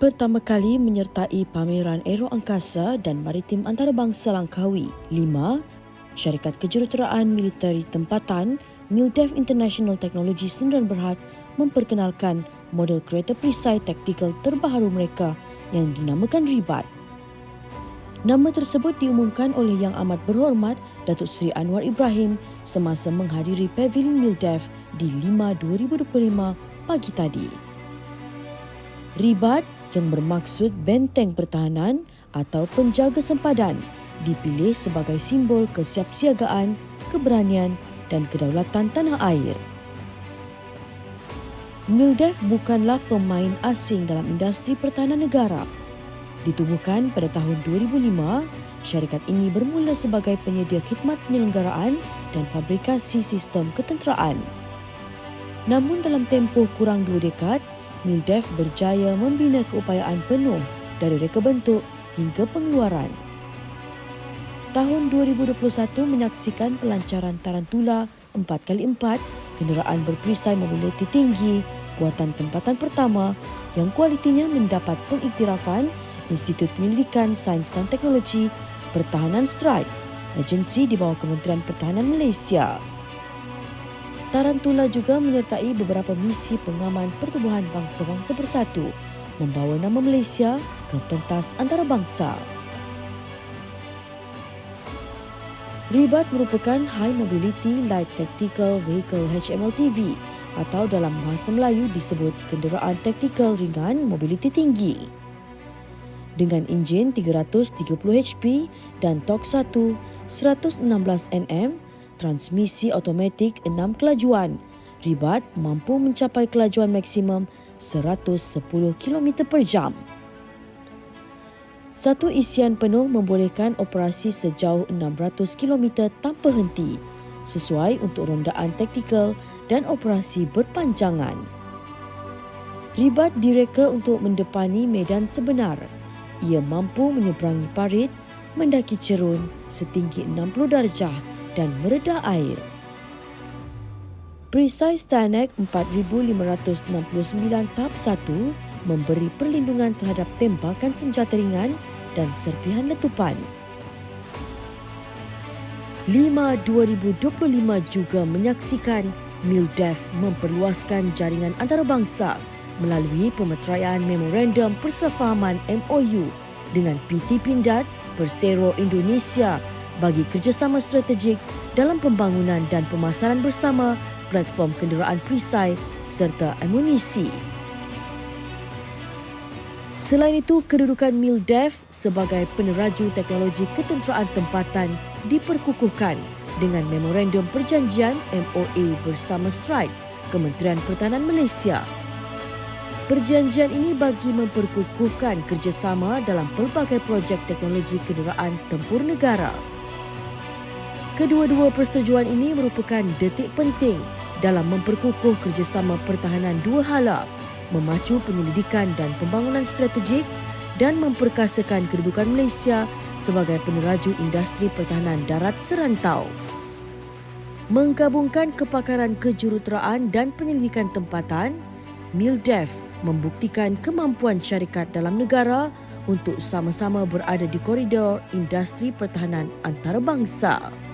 pertama kali menyertai pameran Aero Angkasa dan Maritim Antarabangsa Langkawi. 5. Syarikat Kejuruteraan Militeri Tempatan MILDEF International Technology Sdn Berhad memperkenalkan model kereta perisai taktikal terbaru mereka yang dinamakan Ribat. Nama tersebut diumumkan oleh Yang Amat Berhormat Datuk Seri Anwar Ibrahim semasa menghadiri Pavilion MILDEF di 5 2025 pagi tadi. Ribat yang bermaksud benteng pertahanan atau penjaga sempadan dipilih sebagai simbol kesiapsiagaan, keberanian dan kedaulatan tanah air. MILDEF bukanlah pemain asing dalam industri pertahanan negara. Ditubuhkan pada tahun 2005, syarikat ini bermula sebagai penyedia khidmat penyelenggaraan dan fabrikasi sistem ketenteraan. Namun dalam tempoh kurang dua dekad, MILDEF berjaya membina keupayaan penuh dari reka bentuk hingga pengeluaran. Tahun 2021 menyaksikan pelancaran Tarantula 4x4 kenderaan berperisai mobiliti tinggi buatan tempatan pertama yang kualitinya mendapat pengiktirafan Institut Penyelidikan Sains dan Teknologi Pertahanan Strike, agensi di bawah Kementerian Pertahanan Malaysia. Tarantula juga menyertai beberapa misi pengaman pertubuhan bangsa-bangsa bersatu membawa nama Malaysia ke pentas antarabangsa. Ribat merupakan High Mobility Light Tactical Vehicle HMLTV atau dalam bahasa Melayu disebut kenderaan taktikal ringan mobiliti tinggi. Dengan enjin 330 HP dan tok 1 116 Nm, transmisi automatik 6 kelajuan. Ribat mampu mencapai kelajuan maksimum 110 km per jam. Satu isian penuh membolehkan operasi sejauh 600 km tanpa henti sesuai untuk rondaan taktikal dan operasi berpanjangan. Ribat direka untuk mendepani medan sebenar. Ia mampu menyeberangi parit, mendaki cerun setinggi 60 darjah dan mereda air. Perisai Stanek 4569 tahap 1 memberi perlindungan terhadap tembakan senjata ringan dan serpihan letupan. 5 2025 juga menyaksikan MILDEF memperluaskan jaringan antarabangsa melalui pemeteraian Memorandum Persefahaman MOU dengan PT Pindad Persero Indonesia bagi kerjasama strategik dalam pembangunan dan pemasaran bersama platform kenderaan perisai serta amunisi. Selain itu, kedudukan MILDEF sebagai peneraju teknologi ketenteraan tempatan diperkukuhkan dengan memorandum perjanjian MOA bersama Strike, Kementerian Pertahanan Malaysia. Perjanjian ini bagi memperkukuhkan kerjasama dalam pelbagai projek teknologi kenderaan tempur negara. Kedua-dua persetujuan ini merupakan detik penting dalam memperkukuh kerjasama pertahanan dua hala, memacu penyelidikan dan pembangunan strategik dan memperkasakan kedudukan Malaysia sebagai peneraju industri pertahanan darat serantau. Menggabungkan kepakaran kejuruteraan dan penyelidikan tempatan, MILDEF membuktikan kemampuan syarikat dalam negara untuk sama-sama berada di koridor industri pertahanan antarabangsa.